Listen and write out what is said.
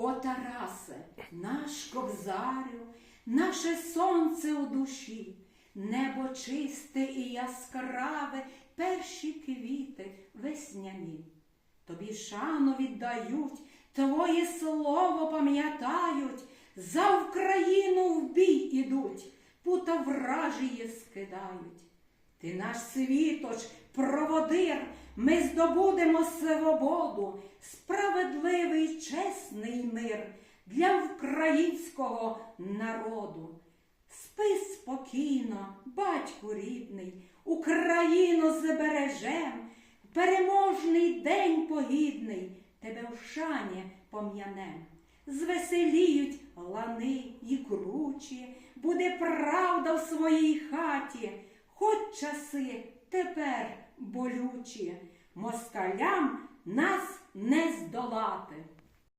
О, Тарасе, наш кобзарю, наше сонце у душі, небо чисте і яскраве, перші квіти весняні. Тобі шану віддають, твоє слово пам'ятають, за Україну в бій ідуть, пута вражіє скидають. Ти наш світоч, проводир, ми здобудемо свободу, справедливий чесний мир для українського народу. Спи спокійно, батьку рідний, Україну збережем, переможний день погідний, тебе в шані пом'янем. Звеселіють лани і кручі, буде правда в своїй хаті, хоч часи тепер болючі, москалям нас не здолати.